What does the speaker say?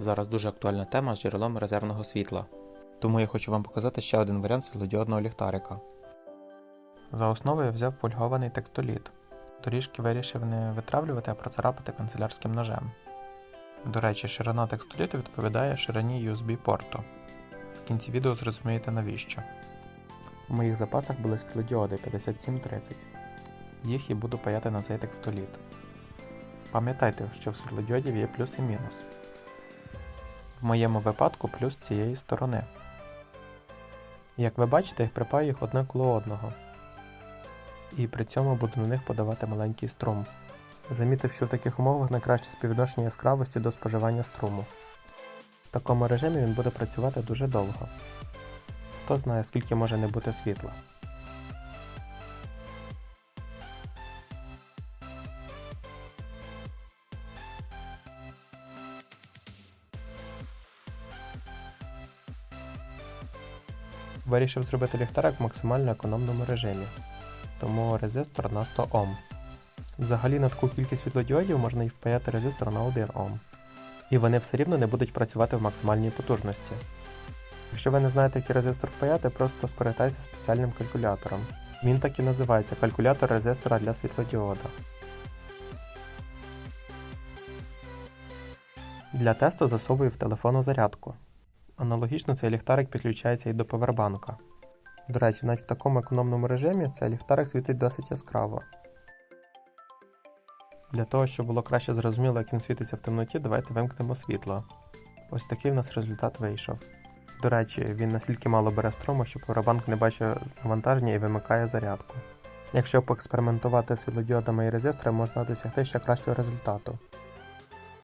Зараз дуже актуальна тема з джерелом резервного світла. Тому я хочу вам показати ще один варіант світлодіодного ліхтарика. За основу я взяв фольгований текстоліт. Доріжки вирішив не витравлювати, а процарапати канцелярським ножем. До речі, ширина текстоліту відповідає ширині USB-порту. В кінці відео зрозумієте навіщо. У моїх запасах були світлодіоди 5730. Їх і буду паяти на цей текстоліт. Пам'ятайте, що в світлодіодів є плюс і мінус. В моєму випадку плюс цієї сторони. Як ви бачите, припаю їх одне коло одного. І при цьому буду на них подавати маленький струм. Замітив, що в таких умовах найкраще співвідношення яскравості до споживання струму. В такому режимі він буде працювати дуже довго. Хто знає, скільки може не бути світла. Вирішив зробити ліхтарик в максимально економному режимі, тому резистор на 100 Ом. Взагалі на таку кількість світлодіодів можна і впаяти резистор на 1 Ом. І вони все рівно не будуть працювати в максимальній потужності. Якщо ви не знаєте, який резистор впаяти, просто скористайтеся спеціальним калькулятором. Він так і називається калькулятор резистора для світлодіода. Для тесту засовую в телефонну зарядку. Аналогічно цей ліхтарик підключається і до повербанка. До речі, навіть в такому економному режимі цей ліхтарик світить досить яскраво. Для того, щоб було краще зрозуміло, як він світиться в темноті, давайте вимкнемо світло. Ось такий в нас результат вийшов. До речі, він настільки мало бере струму, що повербанк не бачить навантаження і вимикає зарядку. Якщо поекспериментувати з світлодіодами і резисторами, можна досягти ще кращого результату.